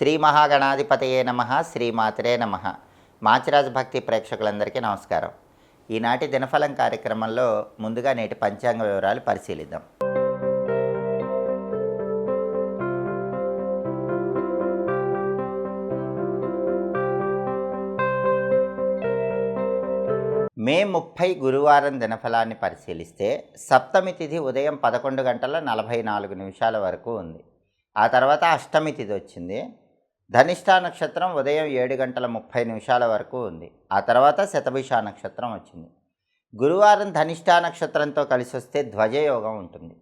శ్రీ మహాగణాధిపతయే నమ శ్రీమాతరే నమ. మాచిరాజ్ భక్తి ప్రేక్షకులందరికీ నమస్కారం. ఈనాటి దినఫలం కార్యక్రమంలో ముందుగా నేటి పంచాంగ వివరాలు పరిశీలిద్దాం. మే ముప్పై గురువారం దినఫలాన్ని పరిశీలిస్తే సప్తమి తిథి ఉదయం పదకొండు గంటల నలభై నాలుగు నిమిషాల వరకు ఉంది. ఆ తర్వాత అష్టమి తిథి వచ్చింది. ధనిష్టా నక్షత్రం ఉదయం ఏడు గంటల ముప్పై నిమిషాల వరకు ఉంది. ఆ తర్వాత శతభిషా నక్షత్రం వచ్చింది. గురువారం ధనిష్టా నక్షత్రంతో కలిసి వస్తే ధ్వజయోగం ఉంటుంది.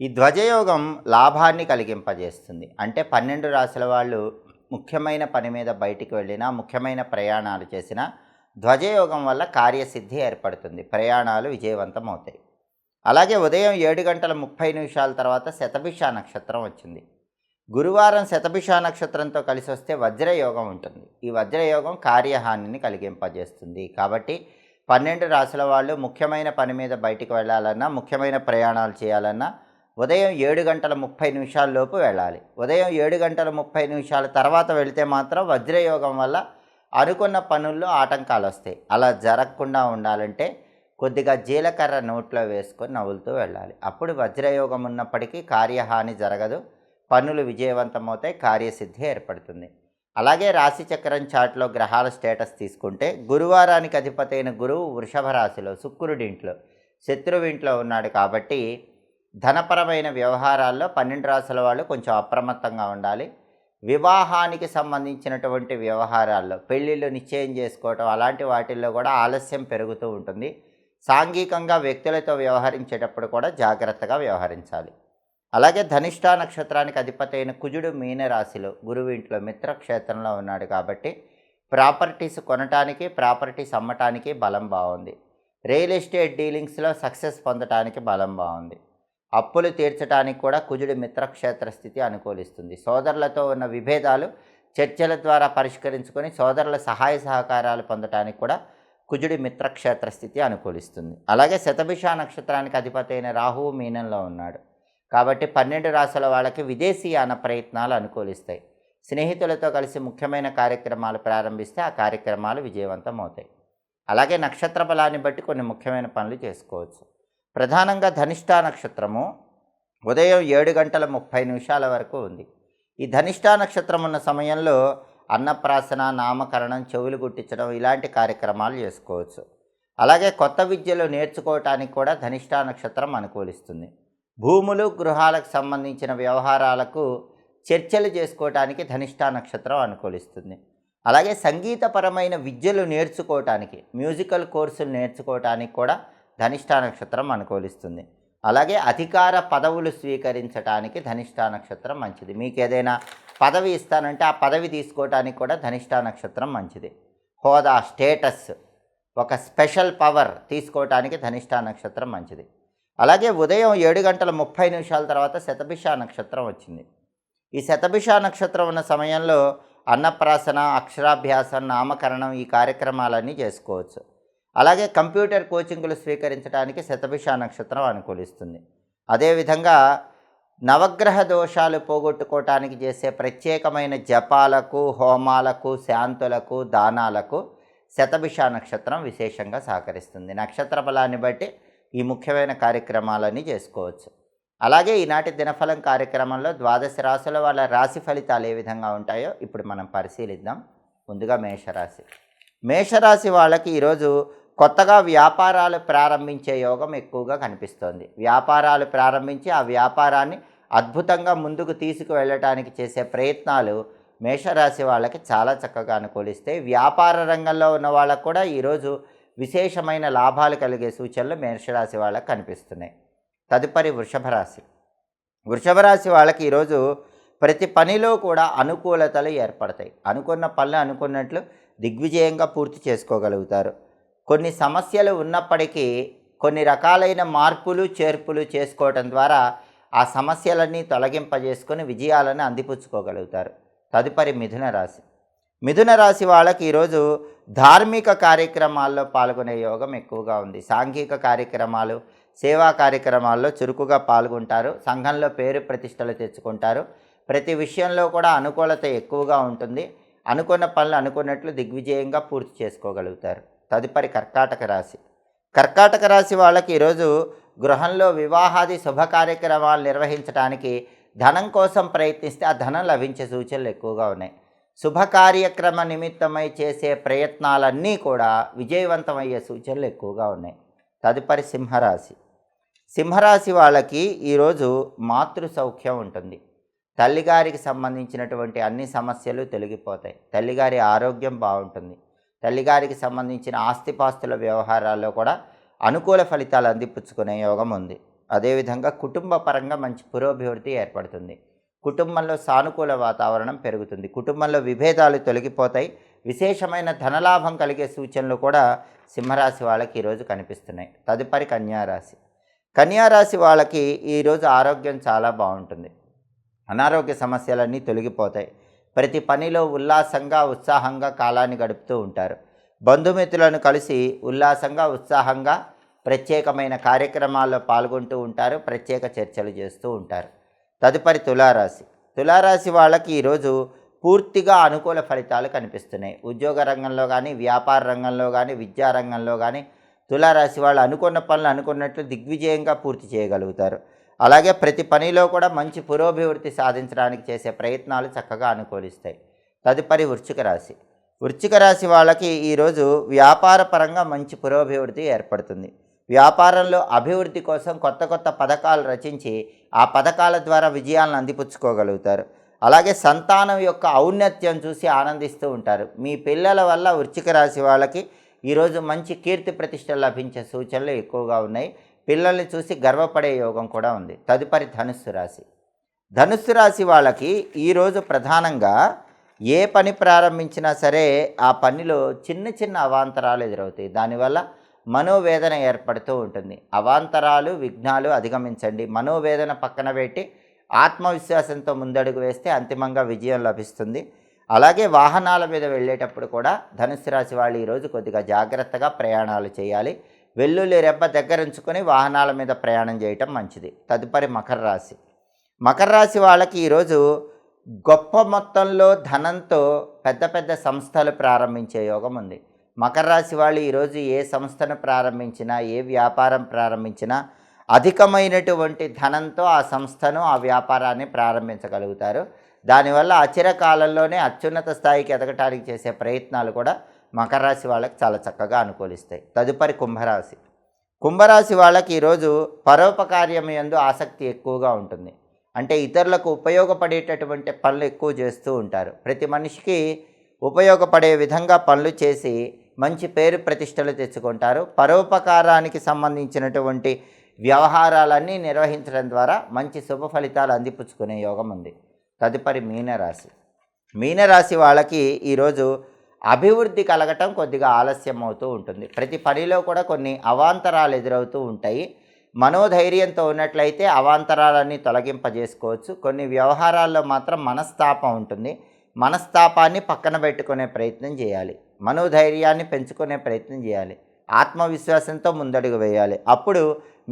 ఈ ధ్వజయోగం లాభాన్ని కలిగింపజేస్తుంది. అంటే పన్నెండు రాశుల వాళ్ళు ముఖ్యమైన పని మీద బయటికి వెళ్ళినా ముఖ్యమైన ప్రయాణాలు చేసినా ధ్వజయోగం వల్ల కార్యసిద్ధి ఏర్పడుతుంది. ప్రయాణాలు విజయవంతం అవుతాయి. అలాగే ఉదయం ఏడు గంటల ముప్పై నిమిషాల తర్వాత శతభిష నక్షత్రం వచ్చింది. గురువారం శతభిష నక్షత్రంతో కలిసి వస్తే వజ్రయోగం ఉంటుంది. ఈ వజ్రయోగం కార్యహానిని కలిగింపజేస్తుంది. కాబట్టి పన్నెండు రాసుల వాళ్ళు ముఖ్యమైన పని మీద బయటికి వెళ్ళాలన్నా ముఖ్యమైన ప్రయాణాలు చేయాలన్నా ఉదయం ఏడు గంటల ముప్పై నిమిషాల లోపు వెళ్ళాలి. ఉదయం ఏడు గంటల ముప్పై నిమిషాల తర్వాత వెళితే మాత్రం వజ్రయోగం వల్ల అనుకున్న పనుల్లో ఆటంకాలు వస్తాయి. అలా జరగకుండా ఉండాలంటే కొద్దిగా జీలకర్ర నోట్లో వేసుకొని నవ్వులుతూ వెళ్ళాలి. అప్పుడు వజ్రయోగం ఉన్నప్పటికీ కార్యహాని జరగదు. పనులు విజయవంతమవుతాయి కార్యసిద్ధి ఏర్పడుతుంది. అలాగే రాశి చక్రం చాట్లో గ్రహాల స్టేటస్ తీసుకుంటే గురువారానికి అధిపతి అయిన గురువు వృషభ రాశిలో శుక్రుడింట్లో శత్రువింట్లో ఉన్నాడు కాబట్టి ధనపరమైన వ్యవహారాల్లో పన్నెండు రాశుల వాళ్ళు కొంచెం అప్రమత్తంగా ఉండాలి. వివాహానికి సంబంధించినటువంటి వ్యవహారాల్లో పెళ్ళిళ్ళు నిశ్చయం చేసుకోవటం అలాంటి వాటిల్లో కూడా ఆలస్యం పెరుగుతూ ఉంటుంది. సాంఘికంగా వ్యక్తులతో వ్యవహరించేటప్పుడు కూడా జాగ్రత్తగా వ్యవహరించాలి. అలాగే ధనిష్టా నక్షత్రానికి అధిపతి అయిన కుజుడు మీనరాశిలో గురువు ఇంట్లో మిత్రక్షేత్రంలో ఉన్నాడు కాబట్టి ప్రాపర్టీస్ కొనటానికి ప్రాపర్టీస్ అమ్మటానికి బలం బాగుంది. రియల్ ఎస్టేట్ డీలింగ్స్లో సక్సెస్ పొందటానికి బలం బాగుంది. అప్పులు తీర్చడానికి కూడా కుజుడి మిత్రక్షేత్ర స్థితి అనుకూలిస్తుంది. సోదరులతో ఉన్న విభేదాలు చర్చల ద్వారా పరిష్కరించుకొని సోదరుల సహాయ సహకారాలు పొందటానికి కూడా కుజుడి మిత్రక్షేత్ర స్థితి అనుకూలిస్తుంది. అలాగే శతభిష నక్షత్రానికి అధిపతి అయిన రాహువు మీనంలో ఉన్నాడు. కాబట్టి పన్నెండు రాసుల వాళ్ళకి విదేశీయాన ప్రయత్నాలు అనుకూలిస్తాయి. స్నేహితులతో కలిసి ముఖ్యమైన కార్యక్రమాలు ప్రారంభిస్తే ఆ కార్యక్రమాలు విజయవంతం అవుతాయి. అలాగే నక్షత్ర బలాన్ని బట్టి కొన్ని ముఖ్యమైన పనులు చేసుకోవచ్చు. ప్రధానంగా ధనిష్టా నక్షత్రము ఉదయం ఏడు గంటల ముప్పై నిమిషాల వరకు ఉంది. ఈ ధనిష్టా నక్షత్రం ఉన్న సమయంలో అన్నప్రాసన నామకరణం చెవులు గుట్టించడం ఇలాంటి కార్యక్రమాలు చేసుకోవచ్చు. అలాగే కొత్త విద్యలు నేర్చుకోవటానికి కూడా ధనిష్టా నక్షత్రం అనుకూలిస్తుంది. భూములు గృహాలకు సంబంధించిన వ్యవహారాలకు చర్చలు చేసుకోవటానికి ధనిష్టా నక్షత్రం అనుకూలిస్తుంది. అలాగే సంగీతపరమైన విద్యలు నేర్చుకోవటానికి మ్యూజికల్ కోర్సులు నేర్చుకోవటానికి కూడా ధనిష్టా నక్షత్రం అనుకూలిస్తుంది. అలాగే అధికార పదవులు స్వీకరించడానికి ధనిష్టా నక్షత్రం మంచిది. మీకు ఏదైనా పదవి ఇస్తానంటే ఆ పదవి తీసుకోవటానికి కూడా ధనిష్టా నక్షత్రం మంచిది. హోదా స్టేటస్ ఒక స్పెషల్ పవర్ తీసుకోవటానికి ధనిష్టా నక్షత్రం మంచిది. అలాగే ఉదయం ఏడు గంటల ముప్పై నిమిషాల తర్వాత శతభిష నక్షత్రం వచ్చింది. ఈ శతభిష నక్షత్రం ఉన్న సమయంలో అన్నప్రాసన అక్షరాభ్యాసం నామకరణం ఈ కార్యక్రమాలన్నీ చేసుకోవచ్చు. అలాగే కంప్యూటర్ కోచింగ్లు స్వీకరించడానికి శతభిష నక్షత్రం అనుకూలిస్తుంది. అదేవిధంగా నవగ్రహ దోషాలు పోగొట్టుకోవటానికి చేసే ప్రత్యేకమైన జపాలకు హోమాలకు శాంతులకు దానాలకు శతభిష నక్షత్రం విశేషంగా సహకరిస్తుంది. నక్షత్ర బలాన్ని బట్టి ఈ ముఖ్యమైన కార్యక్రమాలన్నీ చేసుకోవచ్చు. అలాగే ఈనాటి దినఫలం కార్యక్రమంలో ద్వాదశ రాశుల వాళ్ళ రాశి ఫలితాలు ఏ విధంగా ఉంటాయో ఇప్పుడు మనం పరిశీలిద్దాం. ముందుగా మేషరాశి. మేషరాశి వాళ్ళకి ఈరోజు కొత్తగా వ్యాపారాలు ప్రారంభించే యోగం ఎక్కువగా కనిపిస్తోంది. వ్యాపారాలు ప్రారంభించి ఆ వ్యాపారాన్ని అద్భుతంగా ముందుకు తీసుకువెళ్ళటానికి చేసే ప్రయత్నాలు మేషరాశి వాళ్ళకి చాలా చక్కగా అనుకూలిస్తాయి వ్యాపార రంగంలో ఉన్న వాళ్ళకు కూడా ఈరోజు విశేషమైన లాభాలు కలిగే సూచనలు మేషరాశి వాళ్ళకి కనిపిస్తున్నాయి. తదుపరి వృషభ రాశి. వృషభ రాశి వాళ్ళకి ఈరోజు ప్రతి పనిలో కూడా అనుకూలతలు ఏర్పడతాయి. అనుకున్న పనులు అనుకున్నట్లు దిగ్విజయంగా పూర్తి చేసుకోగలుగుతారు. కొన్ని సమస్యలు ఉన్నప్పటికీ కొన్ని రకాలైన మార్పులు చేర్పులు చేసుకోవటం ద్వారా ఆ సమస్యలన్నీ తొలగింపజేసుకొని విజయాలను అందిపుచ్చుకోగలుగుతారు. తదుపరి మిథున రాశి. మిథున రాశి వాళ్ళకి ఈరోజు ధార్మిక కార్యక్రమాల్లో పాల్గొనే యోగం ఎక్కువగా ఉంది. సాంఘిక కార్యక్రమాలు సేవా కార్యక్రమాల్లో చురుకుగా పాల్గొంటారు. సంఘంలో పేరు ప్రతిష్టలు తెచ్చుకుంటారు. ప్రతి విషయంలో కూడా అనుకూలత ఎక్కువగా ఉంటుంది. అనుకున్న పనులు అనుకున్నట్లు దిగ్విజయంగా పూర్తి చేసుకోగలుగుతారు. తదుపరి కర్కాటక రాశి. కర్కాటక రాశి వాళ్ళకి ఈరోజు గృహంలో వివాహాది శుభ కార్యక్రమాలు నిర్వహించడానికి ధనం కోసం ప్రయత్నిస్తే ఆ ధనం లభించే సూచనలు ఎక్కువగా ఉన్నాయి. శుభ కార్యక్రమ నిమిత్తమై చేసే ప్రయత్నాలన్నీ కూడా విజయవంతమయ్యే సూచనలు ఎక్కువగా ఉన్నాయి. తదుపరి సింహరాశి. సింహరాశి వాళ్ళకి ఈరోజు మాతృ సౌఖ్యం ఉంటుంది. తల్లిగారికి సంబంధించినటువంటి అన్ని సమస్యలు తొలగిపోతాయి. తల్లిగారి ఆరోగ్యం బాగుంటుంది. తల్లిగారికి సంబంధించిన ఆస్తిపాస్తుల వ్యవహారాల్లో కూడా అనుకూల ఫలితాలు అందిపుచ్చుకునే యోగం ఉంది. అదేవిధంగా కుటుంబ పరంగా మంచి పురోభివృద్ధి ఏర్పడుతుంది. కుటుంబంలో సానుకూల వాతావరణం పెరుగుతుంది. కుటుంబంలో విభేదాలు తొలగిపోతాయి. విశేషమైన ధనలాభం కలిగే సూచనలు కూడా సింహరాశి వాళ్ళకి ఈరోజు కనిపిస్తున్నాయి. తదుపరి కన్యారాశి. కన్యారాశి వాళ్ళకి ఈరోజు ఆరోగ్యం చాలా బాగుంటుంది. అనారోగ్య సమస్యలన్నీ తొలగిపోతాయి. ప్రతి పనిలో ఉల్లాసంగా ఉత్సాహంగా కాలాన్ని గడుపుతూ ఉంటారు. బంధుమిత్రులను కలిసి ఉల్లాసంగా ఉత్సాహంగా ప్రత్యేకమైన కార్యక్రమాల్లో పాల్గొంటూ ఉంటారు. ప్రత్యేక చర్చలు చేస్తూ ఉంటారు. తదుపరి తులారాశి. తులారాశి వాళ్ళకి ఈరోజు పూర్తిగా అనుకూల ఫలితాలు కనిపిస్తున్నాయి. ఉద్యోగ రంగంలో కానీ వ్యాపార రంగంలో కానీ విద్యా రంగంలో కానీ తులారాశి వాళ్ళు అనుకున్న పనులు అనుకున్నట్లు దిగ్విజయంగా పూర్తి చేయగలుగుతారు. అలాగే ప్రతి పనిలో కూడా మంచి పురోభివృద్ధి సాధించడానికి చేసే ప్రయత్నాలు చక్కగా అనుకూలిస్తాయి. తదుపరి వృశ్చిక రాశి. వృశ్చిక రాశి వాళ్ళకి ఈరోజు వ్యాపార పరంగా మంచి పురోభివృద్ధి ఏర్పడుతుంది. వ్యాపారంలో అభివృద్ధి కోసం కొత్త కొత్త పథకాలు రచించి ఆ పథకాల ద్వారా విజయాలను అందిపుచ్చుకోగలుగుతారు. అలాగే సంతానం యొక్క ఔన్నత్యం చూసి ఆనందిస్తూ ఉంటారు. మీ పిల్లల వల్ల వృచ్చిక రాశి వాళ్ళకి ఈరోజు మంచి కీర్తి ప్రతిష్టలు లభించే సూచనలు ఎక్కువగా ఉన్నాయి. పిల్లల్ని చూసి గర్వపడే యోగం కూడా ఉంది. తదుపరి ధనుస్సు రాశి. ధనుస్సు రాశి వాళ్ళకి ఈరోజు ప్రధానంగా ఏ పని ప్రారంభించినా సరే ఆ పనిలో చిన్న చిన్న అవాంతరాలు ఎదురవుతాయి. దానివల్ల మనోవేదన ఏర్పడుతూ ఉంటుంది. అవాంతరాలు విఘ్నాలు అధిగమించండి. మనోవేదన పక్కన పెట్టి ఆత్మవిశ్వాసంతో ముందడుగు వేస్తే అంతిమంగా విజయం లభిస్తుంది. అలాగే వాహనాల మీద వెళ్ళేటప్పుడు కూడా ధనుసు రాశి వాళ్ళు ఈరోజు కొద్దిగా జాగ్రత్తగా ప్రయాణాలు చేయాలి. వెల్లుల్లి రెబ్బ దగ్గరుంచుకొని వాహనాల మీద ప్రయాణం చేయటం మంచిది. తదుపరి మకర రాశి. మకర రాశి వాళ్ళకి ఈరోజు గొప్ప మొత్తంలో ధనంతో పెద్ద పెద్ద సంస్థలు ప్రారంభించే యోగం ఉంది. మకర రాశి వాళ్ళు ఈరోజు ఏ సంస్థను ప్రారంభించినా ఏ వ్యాపారం ప్రారంభించినా అధికమైనటువంటి ధనంతో ఆ సంస్థను ఆ వ్యాపారాన్ని ప్రారంభించగలుగుతారు. దానివల్ల అచిర కాలంలోనే అత్యున్నత స్థాయికి ఎదగటానికి చేసే ప్రయత్నాలు కూడా మకర రాశి వాళ్ళకి చాలా చక్కగా అనుకూలిస్తాయి. తదుపరి కుంభరాశి. కుంభరాశి వాళ్ళకి ఈరోజు పరోపకార్యం ఎందు ఆసక్తి ఎక్కువగా ఉంటుంది. అంటే ఇతరులకు ఉపయోగపడేటటువంటి పనులు ఎక్కువ చేస్తూ ఉంటారు. ప్రతి మనిషికి ఉపయోగపడే విధంగా పనులు చేసి మంచి పేరు ప్రతిష్టలు తెచ్చుకుంటారు. పరోపకారానికి సంబంధించినటువంటి వ్యవహారాలన్నీ నిర్వహించడం ద్వారా మంచి శుభ ఫలితాలు అందిపుచ్చుకునే యోగం ఉంది. తదుపరి మీనరాశి. మీనరాశి వాళ్ళకి ఈరోజు అభివృద్ధి కలగటం కొద్దిగా ఆలస్యం అవుతూ ఉంటుంది. ప్రతి పనిలో కూడా కొన్ని అవాంతరాలు ఎదురవుతూ ఉంటాయి. మనోధైర్యంతో ఉన్నట్లయితే అవాంతరాలన్నీ తొలగింపజేసుకోవచ్చు. కొన్ని వ్యవహారాల్లో మాత్రం మనస్తాపం ఉంటుంది. మనస్తాపాన్ని పక్కన పెట్టుకునే ప్రయత్నం చేయాలి. మనోధైర్యాన్ని పెంచుకునే ప్రయత్నం చేయాలి. ఆత్మవిశ్వాసంతో ముందడుగు వేయాలి. అప్పుడు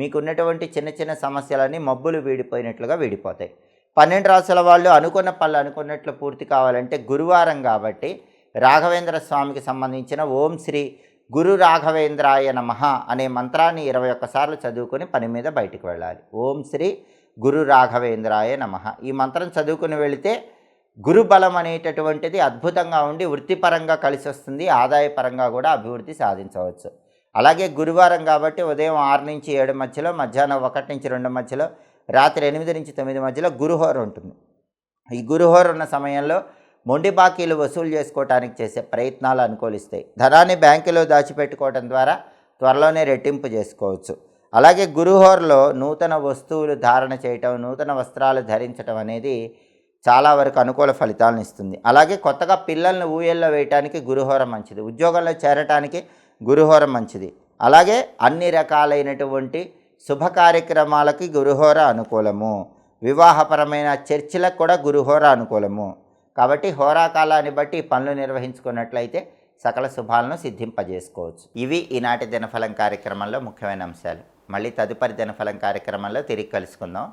మీకున్నటువంటి చిన్న చిన్న సమస్యలన్నీ మబ్బులు వీడిపోయినట్లుగా వీడిపోతాయి. పన్నెండు రాసుల వాళ్ళు అనుకున్న పనులు అనుకున్నట్లు పూర్తి కావాలంటే గురువారం కాబట్టి రాఘవేంద్ర స్వామికి సంబంధించిన ఓం శ్రీ గురు రాఘవేంద్రాయ నమః అనే మంత్రాన్ని ఇరవై ఒక్కసార్లు చదువుకొని పని మీద బయటికి వెళ్ళాలి. ఓం శ్రీ గురు రాఘవేంద్రాయ నమః. ఈ మంత్రం చదువుకుని వెళితే గురుబలం అనేటటువంటిది అద్భుతంగా ఉండి వృత్తిపరంగా కలిసి వస్తుంది ఆదాయపరంగా కూడా అభివృద్ధి సాధించవచ్చు. అలాగే గురువారం కాబట్టి ఉదయం ఆరు నుంచి ఏడు మధ్యలో మధ్యాహ్నం ఒకటి నుంచి రెండు మధ్యలో రాత్రి ఎనిమిది నుంచి తొమ్మిది మధ్యలో గురుహోర ఉంటుంది. ఈ గురుహోర ఉన్న సమయంలో మొండి బాకీలు వసూలు చేసుకోవడానికి చేసే ప్రయత్నాలు అనుకూలిస్తాయి. ధనాన్ని బ్యాంకులో దాచిపెట్టుకోవడం ద్వారా త్వరలోనే రెట్టింపు చేసుకోవచ్చు. అలాగే గురుహోరలో నూతన వస్తువులు ధారణ చేయటం నూతన వస్త్రాలు ధరించటం అనేది చాలా వరకు అనుకూల ఫలితాలను ఇస్తుంది. అలాగే కొత్తగా పిల్లల్ని ఊయల్లో వేయటానికి గురుహోర మంచిది. ఉద్యోగంలో చేరటానికి గురుహోరం మంచిది. అలాగే అన్ని రకాలైనటువంటి శుభ కార్యక్రమాలకి గురుహోర అనుకూలము. వివాహపరమైన చర్చిలకు కూడా గురుహోర అనుకూలము. కాబట్టి హోరాకాలాన్ని బట్టి పనులు నిర్వహించుకున్నట్లయితే సకల శుభాలను సిద్ధింపజేసుకోవచ్చు. ఇవి ఈనాటి దినఫలం కార్యక్రమంలో ముఖ్యమైన అంశాలు. మళ్ళీ తదుపరి దినఫలం కార్యక్రమంలో తిరిగి కలుసుకుందాం.